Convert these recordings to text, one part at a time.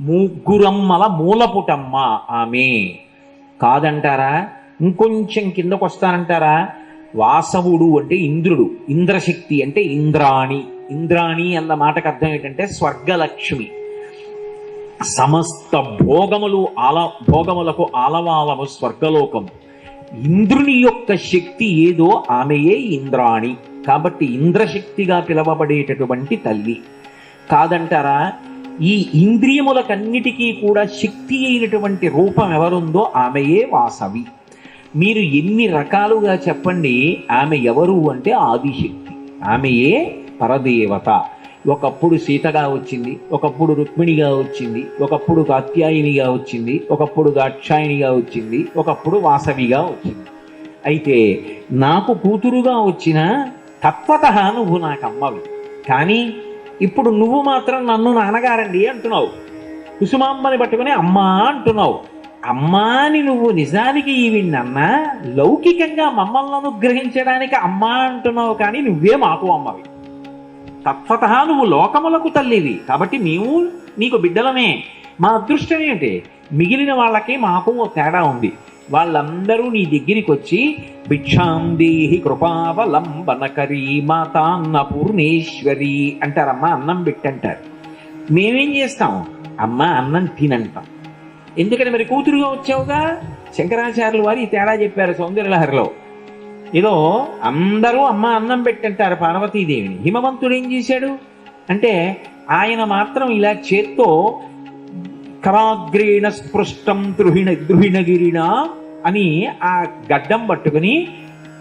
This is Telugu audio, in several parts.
ముగ్గురమ్మల మూలపుటమ్మ. ఆమె. కాదంటారా? ఇంకొంచెం కిందకు వస్తానంటారా వాసవుడు అంటే ఇంద్రుడు. ఇంద్రశక్తి అంటే ఇంద్రాణి. ఇంద్రాణి అన్న మాటకు అర్థం ఏంటంటే స్వర్గలక్ష్మి. సమస్త భోగములు ఆల భోగములకు ఆలవాలము స్వర్గలోకం ఇంద్రుని యొక్క శక్తి ఏదో ఆమెయే ఇంద్రాణి. కాబట్టి ఇంద్రశక్తిగా పిలవబడేటటువంటి తల్లి. కాదంటారా? ఈ ఇంద్రియములకన్నిటికీ కూడా శక్తి అయినటువంటి రూపం ఎవరుందో ఆమెయే వాసవి. మీరు ఎన్ని రకాలుగా చెప్పండి ఆమె ఎవరు అంటే ఆదిశక్తి. ఆమెయే పరదేవత. ఒకప్పుడు సీతగా వచ్చింది ఒకప్పుడు రుక్మిణిగా వచ్చింది ఒకప్పుడు కాత్యాయినిగా వచ్చింది ఒకప్పుడు దాక్షాయినిగా వచ్చింది ఒకప్పుడు వాసవిగా వచ్చింది. అయితే నాకు కూతురుగా వచ్చిన తత్వత నువ్వు నాకు అమ్మవి కానీ ఇప్పుడు నువ్వు మాత్రం నన్ను నాన్నగారండి అంటున్నావు. కుసుమాంబని పట్టుకుని అమ్మా అంటున్నావు. అమ్మా అని నువ్వు నిజానికి ఇవి నన్న లౌకికంగా మమ్మల్ని అనుగ్రహించడానికి అమ్మా అంటున్నావు కానీ నువ్వే మాకు అమ్మవి. తత్వత నువ్వు లోకములకు తల్లివి కాబట్టి మేము నీకు బిడ్డలమే. మా అదృష్టం ఏంటి? మిగిలిన వాళ్ళకి మాకు ఓ తేడా ఉంది. వాళ్ళందరూ నీ దగ్గరికి వచ్చి భిక్షాందేహి కృపావలంబనకరీ మాతాన్న పూర్ణేశ్వరి అంటారమ్మా అన్నం పెట్టంటారు. మేమేం చేస్తాం? అమ్మ అన్నం తినంటాం. ఎందుకని మరి కూతురుగా వచ్చావుగా? శంకరాచార్యులు వారు ఈ తేడా చెప్పారు సౌందర్యలహరిలో. ఏదో అందరూ అమ్మ అన్నం పెట్టంటారు పార్వతీదేవిని. హిమవంతుడు ఏం చేశాడు? అంటే ఆయన మాత్రం ఇలా చేత్తో కరాగ్రేణ స్పృష్టం ద్రుహిణ ద్రుహిణగిరిన అని ఆ గడ్డం పట్టుకుని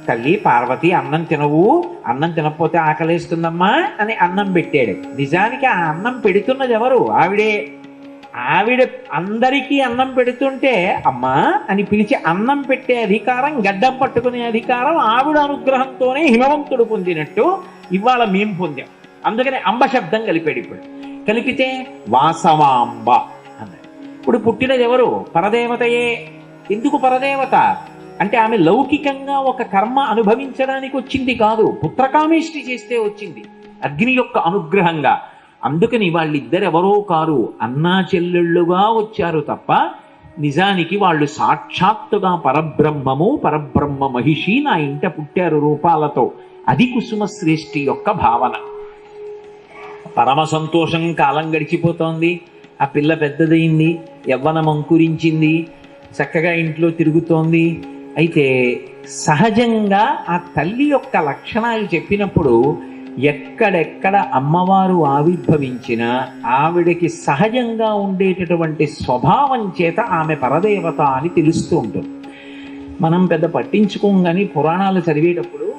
తల్లి పార్వతి అన్నం తినవు అన్నం తినకపోతే ఆకలేస్తుందమ్మా అని అన్నం పెట్టాడు. నిజానికి ఆ అన్నం పెడుతున్నది ఎవరు? ఆవిడే. ఆవిడ అందరికీ అన్నం పెడుతుంటే అమ్మా అని పిలిచి అన్నం పెట్టే అధికారం గడ్డం పట్టుకునే అధికారం ఆవిడ అనుగ్రహంతోనే హిమవంతుడు పొందినట్టు ఇవాళ మేం పొందాం. అందుకని అంబ శబ్దం కలిపాడు ఇప్పుడు. కలిపితే వాసవాంబ ఇప్పుడు పుట్టినది ఎవరు? పరదేవతయే. ఎందుకు పరదేవత? అంటే ఆమె లౌకికంగా ఒక కర్మ అనుభవించడానికి వచ్చింది కాదు. పుత్రకామేష్టి చేస్తే వచ్చింది. అగ్ని యొక్క అనుగ్రహంగా. అందుకని వాళ్ళిద్దరెవరో కారు అన్నా చెల్లెళ్ళుగా వచ్చారు తప్ప నిజానికి వాళ్ళు సాక్షాత్తుగా పరబ్రహ్మము పరబ్రహ్మ మహిషి నా ఇంట పుట్టారు రూపాలతో. అది కుసుమ శ్రేష్ఠి యొక్క భావన. పరమ సంతోషం కాలం గడిచిపోతోంది. ఆ పిల్ల పెద్దదైంది యవ్వనం అంకురించింది చక్కగా ఇంట్లో తిరుగుతోంది. అయితే సహజంగా ఆ తల్లి యొక్క లక్షణాలు చెప్పినప్పుడు ఎక్కడెక్కడ అమ్మవారు ఆవిర్భవించినా ఆవిడకి సహజంగా ఉండేటటువంటి స్వభావం చేత ఆమె పరదేవత అని తెలుస్తూ ఉంటుంది. మనం పెద్ద పట్టించుకోం కానీ పురాణాలు చదివేటప్పుడు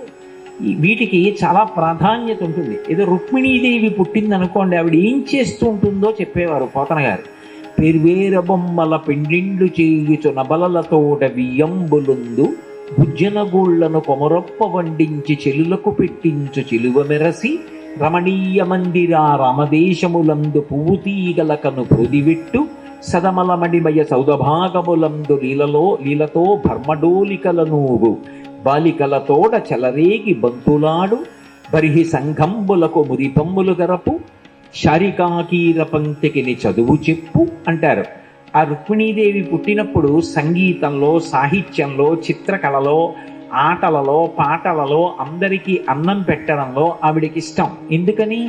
వీటికి చాలా ప్రాధాన్యత ఉంటుంది. ఏదో రుక్మిణీదేవి పుట్టింది అనుకోండి ఆవిడ ఏం చేస్తూ ఉంటుందో చెప్పేవారు పోతన గారు. పెర్వేర బొమ్మల పెండిండు చేయుచు నబలలతోట వియ్యంబులుందు భుజనగూళ్ళను కొమరొప్ప వండించి చెలులకు పెట్టించు చెలువ మెరసి రమణీయ మందిరా రమదేశములందు పువ్వు తీగలకను పొదివిట్టు సదమలమణిమయ సౌదభాగములందు లీలలో లీలతో భర్మడోలికలను బాలికలతోడ చెలరేగి బంతులాడు బరిహి సంఘంబులకు మురిపమ్ములు గరపు శారికాకీర పంక్తికిని చదువు చెప్పు అంటారు. ఆ రుక్మిణీదేవి పుట్టినప్పుడు సంగీతంలో సాహిత్యంలో చిత్రకళలో ఆటలలో పాటలలో అందరికీ అన్నం పెట్టడంలో ఆవిడకి ఇష్టం ఎందుకని?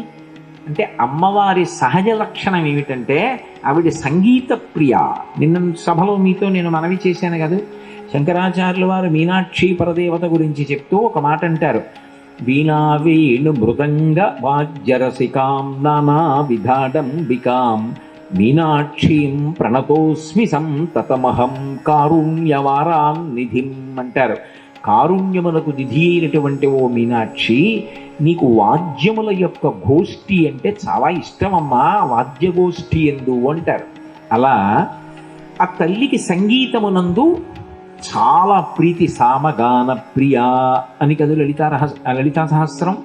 అంటే అమ్మవారి సహజ లక్షణం ఏమిటంటే ఆవిడ సంగీత ప్రియ నిన్న సభలో మీతో నేను మనవి చేశాను కదా. శంకరాచార్యుల వారు మీనాక్షి పరదేవత గురించి చెప్తూ ఒక మాట అంటారు. వీణా వేణు మృదంగ వాజ్యరసికాం నానా విధాడంబికాం మీనాక్షీం ప్రణతోస్మి సంతతమహం కారుణ్యవారాం నిధిం అంటారు. కారుణ్యములకు నిధి అయినటువంటి ఓ మీనాక్షి నీకు వాద్యముల యొక్క గోష్ఠి అంటే చాలా ఇష్టమమ్మా వాద్యగోష్ఠి ఎందు అంటారు. అలా ఆ తల్లికి సంగీతమునందు చాలా ప్రీతి సామగాన ప్రియ అని కదా లలితా లలితా సహస్రం